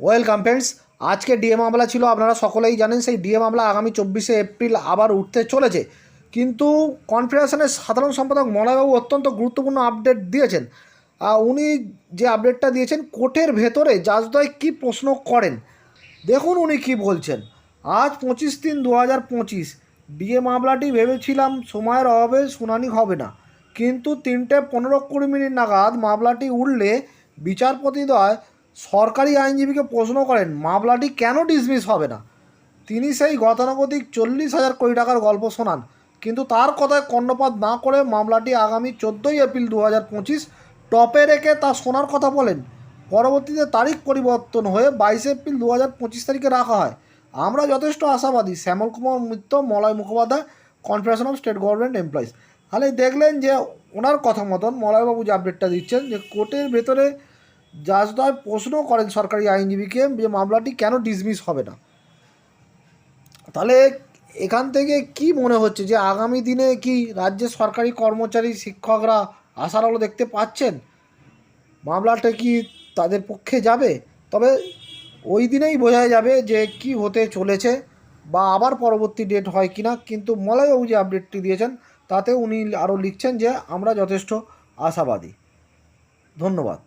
Welcome friends, আজকে DA মামলা ছিল, আপনারা সকলেই জানেন সেই ডিএ মামলা আগামী চব্বিশে এপ্রিল আবার উঠতে চলেছে। কিন্তু কনফেডারেশনের সাধারণ সম্পাদক মলয়বাবু অত্যন্ত গুরুত্বপূর্ণ আপডেট দিয়েছেন। উনি যে আপডেটটা দিয়েছেন, কোর্টের ভেতরে জাজদয় কী প্রশ্ন করেন? দেখুন উনি কি বলছেন। আজ পঁচিশ তিন দু হাজার পঁচিশ, ডিএ মামলাটি ভেবেছিলাম সময়ের অভাবে শুনানি হবে না। কিন্তু তিনটে পনেরো কুড়ি মিনিট নাগাদ মামলাটি উঠলে বিচারপতিদ্বয় সরকারি আইনজীবীকে প্রশ্ন করেন, মামলাটি কেন ডিসমিস হবে না? তিনি সেই গতানুগতিক চল্লিশ হাজার কোটি টাকার গল্প শোনান, কিন্তু তার কথায় কর্ণপাত না করে মামলাটি আগামী চোদ্দোই এপ্রিল দু হাজার পঁচিশ টপে রেখে তা শোনার কথা বলেন। পরবর্তীতে তারিখ পরিবর্তন হয়ে বাইশে এপ্রিল দু হাজার পঁচিশ তারিখে রাখা হয়। আমরা যথেষ্ট আশাবাদী, Shyamal Kumar Mitra, Malay Mukhopadhyay confederation of state government employees তাহলে দেখলেন যে ওনার কথা মতন মলয়বাবু যে আপডেটটা দিচ্ছেন যে কোর্টের ভেতরে জাজদয় প্রশ্ন করেন সরকারি আইনজীবীকে যে মামলাটি কেন ডিসমিস হবে না। তাহলে এখান থেকে কি মনে হচ্ছে যে আগামী দিনে কি রাজ্যের সরকারি কর্মচারী শিক্ষকরা আশার আলো দেখতে পাচ্ছেন? মামলাটা কি তাদের পক্ষে যাবে? তবে ওই দিনেই বোঝা যাবে যে কি হতে চলেছে বা আবার পরবর্তী ডেট হয় কি না কিন্তু মলয়বাবু যে আপডেটটি দিয়েছেন, তাতে উনি আরও লিখছেন যে আমরা যথেষ্ট আশাবাদী। ধন্যবাদ।